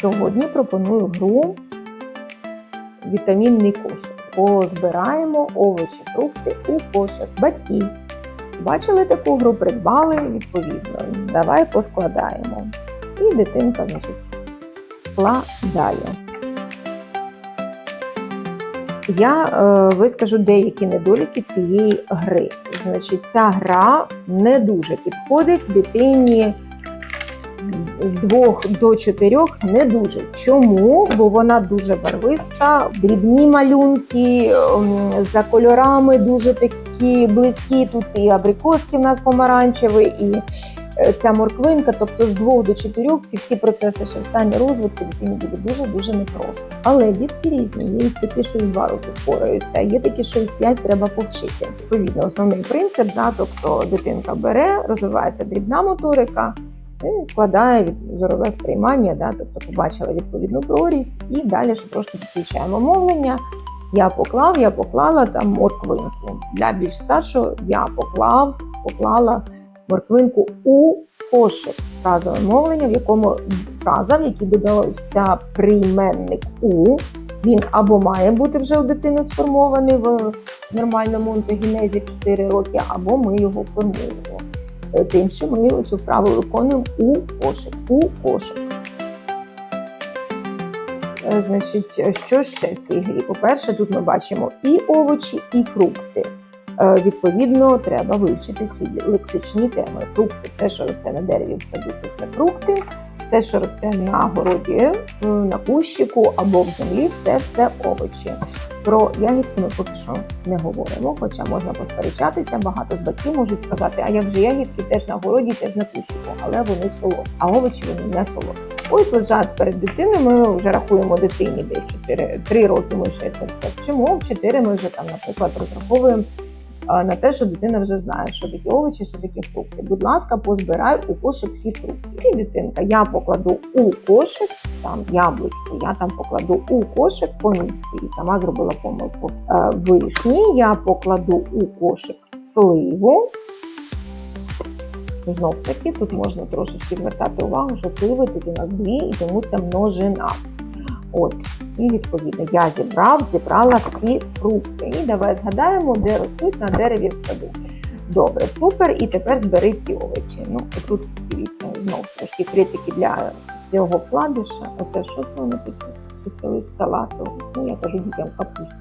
Сьогодні пропоную гру Вітамінний кошик. Позбираємо овочі, фрукти у кошик. Батьки бачили таку гру, придбали відповідно. Давай поскладаємо. І дитинка значить, складає. Я е, вискажу деякі недоліки цієї гри. Значить, ця гра не дуже підходить дитині з двох до чотирьох не дуже. Чому? Бо вона дуже барвиста, дрібні малюнки, ем, за кольорами дуже такі близькі. Тут і абрикоски в нас помаранчеві, і е, ця морквинка. Тобто з двох до чотирьох ці всі процеси ще в стані розвитку дитині буде дуже дуже непросто. Але дітки різні. Є такі, що і два роки впораються, є такі, що і п'ять треба повчити. Відповідно, основний принцип, да, тобто дитинка бере, розвивається дрібна моторика. І вкладає зорове сприймання, да, тобто побачила відповідну прорізь, і далі ще трошки підключаємо мовлення. Я поклав, я поклала там морквинку. Для більш старшого я поклав, поклала морквинку у кошик. Фразове мовлення, в якому фраза, в якій додався прийменник у. Він або має бути вже у дитини сформований в нормальному онтогенезі в 4 роки, або ми його формуємо е, тим, що ми цю вправу виконуємо у кошик. У кошик. Е, Значить, що ще в цій грі? По-перше, тут ми бачимо і овочі, і фрукти. Е, Відповідно, треба вивчити ці лексичні теми. Фрукти, все, що росте на дереві в саду, це все фрукти. Все, що росте на городі, е, на кущику або в землі, це все овочі. Про ягідки ми поки що не говоримо, хоча можна посперечатися. Багато з батьків можуть сказати, а як же ягідки теж на городі, теж на кущику, але вони солодкі, а овочі вони не солодкі. Ось лежать перед дитиною. Ми вже рахуємо дитині десь 4, 3 роки. Ми ще це все вчимо. В 4 ми вже там, наприклад, розраховуємо на те, що дитина вже знає, що такі овочі, що такі фрукти. Будь ласка, позбирай у кошик всі фрукти. І дитинка, я покладу у кошик там яблучко, я там покладу у кошик помідки. І сама зробила помилку. Е, Вишні я покладу у кошик сливу. Знов таки, тут можна трошечки звертати увагу, що сливи тут у нас дві, і тому це множина. От, і відповідно я зібрав, зібрала всі фрукти. І давай згадаємо, де ростуть на дереві в саду. Добре, супер. І тепер збери всі овочі. Ну, тут дивіться, знов трошки критики для цього вкладиша. Оце що? Чи це лист салату? Ну, я кажу дітям капусту.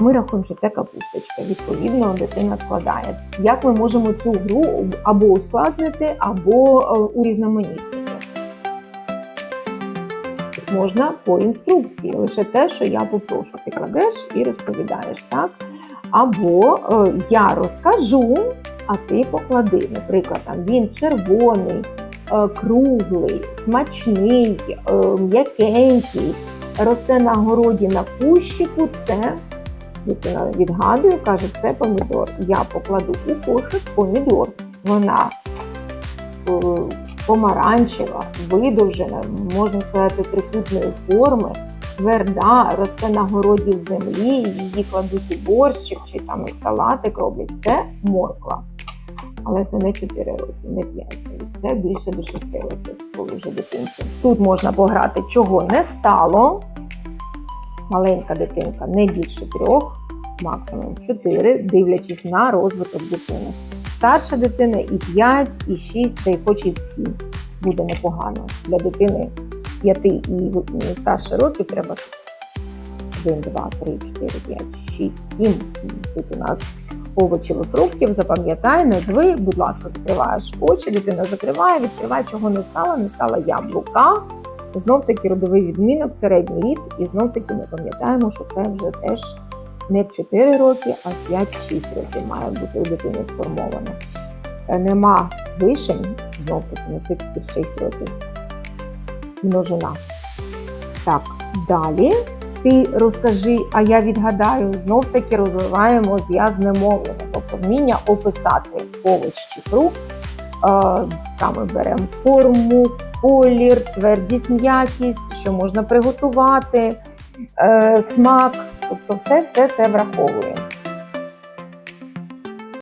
Ми рахуємо, що це капусточка. Відповідно, дитина складає. Як ми можемо цю гру або ускладнити, або е, урізноманітнити? Можна по інструкції, лише те, що я попрошу, ти кладеш і розповідаєш, так? Або е, я розкажу, а ти поклади. Наприклад, там він червоний, е, круглий, смачний, е, м'якенький, росте на городі на кущику. Це дитина відгадує, каже, це помідор. Я покладу у кошик помідор. Вона е, помаранчева, видовжена, можна сказати, трикутної форми, тверда, росте на городі в землі, її кладуть у борщик чи там і в салатик роблять. Це морква. Але це не 4 роки, не 5 років. Це більше до 6 років, коли вже дитинці. Тут можна пограти, чого не стало. Маленька дитинка не більше трьох, максимум 4, дивлячись на розвиток дитини. Старша дитина і 5, і 6, та й хоч і в 7 буде непогано. Для дитини 5 і старше років треба 1, 2, 3, 4, 5, 6, 7. Тут у нас овочів і фруктів. Запам'ятай, назви, будь ласка, закриваєш очі, дитина закриває, відкриває, чого не стало, не стало яблука. Знов таки родовий відмінок, середній рід, і знов таки ми пам'ятаємо, що це вже теж не в 4 роки, а в 5-6 років має бути у дитини сформовано. Е, Нема вишень, знов таки, ну це тільки в 6 років. Множина. Так, далі ти розкажи, а я відгадаю, знов таки розвиваємо зв'язне мовлення, тобто вміння описати овоч чи фрукт. Е, Там ми беремо форму, колір, твердість, м'якість, що можна приготувати, е, смак. Тобто все, все це враховуємо.